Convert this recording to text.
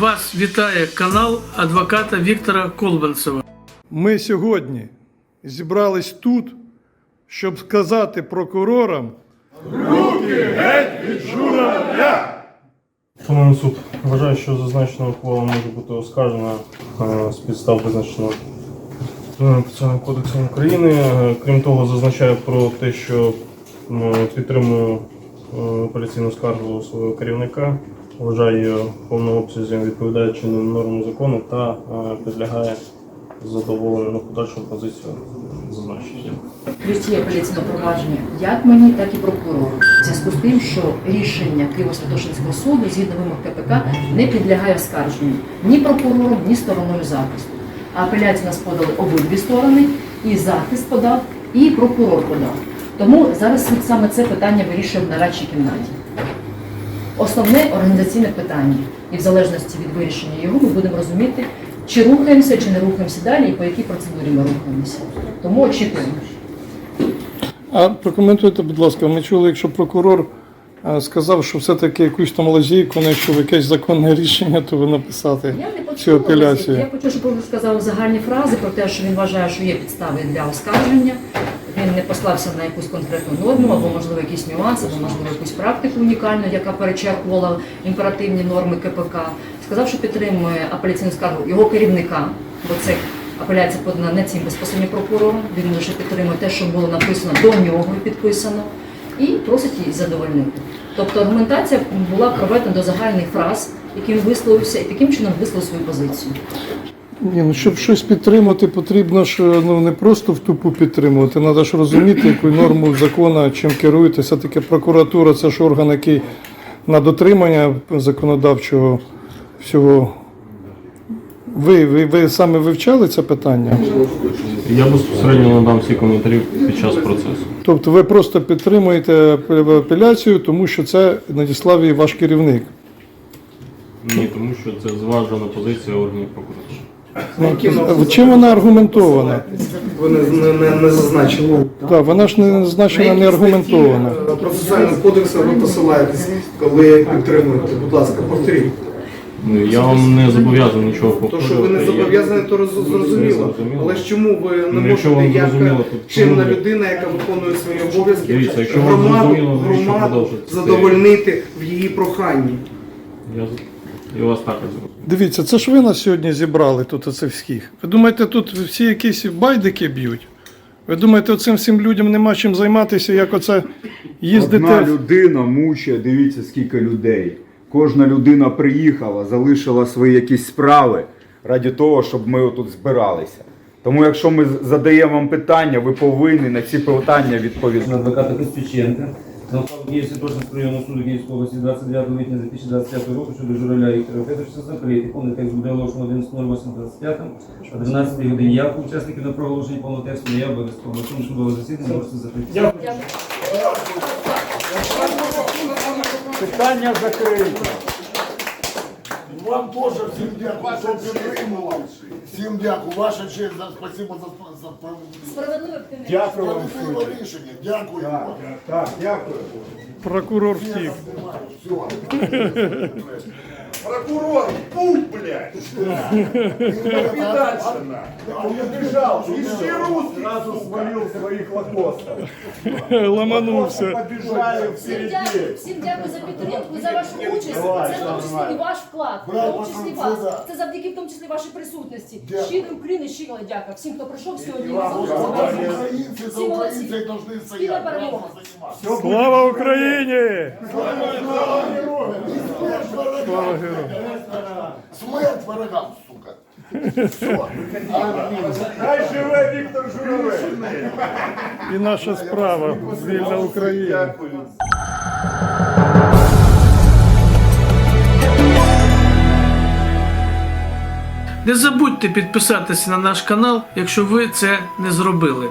Вас вітає канал адвоката Віктора Колбанцева. Ми сьогодні зібрались тут, щоб сказати прокурорам, Шановний суд, вважаю, що зазначена ухвала може бути оскаржена е, з підстав визначеного Процесуальним кодексом України. Е, Крім того, зазначаю про те, що е, підтримую апеляційну скаргу свого керівника, вважаю її в повному обсязі відповідає чинним нормам закону та е, підлягає задоволенню на подальшу позицію зазначення. Ключі апеляційного провадження як мені, так і прокурору. В зв'язку з тим, що рішення Києво-Святошинського суду згідно вимог КПК не підлягає оскарженню ні прокурором, ні стороною захисту. А апеляцію нас подали обидві сторони, і захист подав, і прокурор подав. Тому зараз саме це питання вирішує в нарадчій кімнаті. Основне організаційне питання, і в залежності від вирішення його ми будемо розуміти, чи рухаємося, чи не рухаємося далі, і по якій процедурі ми рухаємося. Тому очікуємо. а прокоментуйте, будь ласка, ми чули, якщо прокурор сказав, що все-таки якусь там лазійку знайшов якесь законне рішення, то ви написати цю апеляцію. Я почула, що прокурор сказав загальні фрази про те, що він вважає, що є підстави для оскарження. Він не послався на якусь конкретну норму, або можливо якісь нюанси, або можливо якусь практику унікальну, яка перечеркувала імперативні норми КПК. Сказав, що підтримує апеляційну скаргу його керівника, бо це апеляція подана не цим безпосередньо прокурором. Він лише підтримує те, що було написано до нього і підписано, і просить її задовольнити. Тобто аргументація була проведена до загальних фраз, він висловився, і таким чином висловив свою позицію. Ні, ну щоб щось підтримати, потрібно ж ну не просто в тупу підтримувати. Треба ж розуміти, яку норму закону, чим керуєтеся. Таке прокуратура це ж орган, який на дотримання законодавчого всього. Ви, ви, ви саме вивчали це питання? Я безпосередньо надам всі коментарі під час процесу. Тобто ви просто підтримуєте апеляцію, тому що це надіслав її ваш керівник. Ні, тому що це зважена позиція органів прокуратури. Ну, Чим вона аргументована? Ви не, не, не, не зазначили. Так, вона ж не значена, не аргументована. Процесуального кодексу ви посилаєтесь, коли підтримуєте. Будь ласка, повторіть. Ну, я вам не зобов'язаний нічого То, повторювати. що ви не зобов'язані, то роз- зрозуміло. зрозуміло. Але ж чому ви не Ну, якщо можете вам як зрозуміло, то чинна чому ви- людина, яка виконує свої обов'язки, Дивіться, якщо вам громаду, зрозуміло, навіщо громаду задовольнити в її проханні? Я і вас також зроблю. Дивіться, це ж ви нас сьогодні зібрали тут оце всіх. Ви думаєте, тут всі якісь байдики б'ють? Ви думаєте, оцим всім людям нема чим займатися, як оце Одна їздити? людина мучає, дивіться, скільки людей. Кожна людина приїхала, залишила свої якісь справи раді того, щоб ми тут збиралися. Тому якщо ми задаємо вам питання, ви повинні на ці питання відповісти. адвоката Костюченка. На ухвалу Київського Тошинського районного суду Київської області 29 липня 2025 року щодо журавля Віктора Федоровича закрити. Повний текст буде оголошено 11.08.25 а 12 годині. Явку учасників на проголошення повного тексту не є обов'язково. На цьому судове засідання можете закрити. Питання закрите. Вам теж всім дякую, що підтримував. Всім дякую. Ваша честь, за- спасибо за, за Справедливе Дякую вам рішення. Дякую вам. Так, дякую. Прокурор втік. Прокурор, пух, блядь! Убежал, еще русский. Сразу свалил своих лакостов. Ламанувся. Побежали Всім дякую, всім дякую за підтримку, за вашу участь. Це в тому числі і ваш вклад, в тому числі вас. Це завдяки в тому числі вашій присутності. Щирий України, щиро дякую всім, хто прийшов сьогодні. Українці за Всі молодці. українців повинні Спільна стояти. перемога. Слава Україні! Слава героям! Смерть ворогам, сука! Все. Хай живе Віктор Журавель. І наша справа. Вільна Україна. Дякую. Не забудьте підписатися на наш канал, якщо ви це не зробили.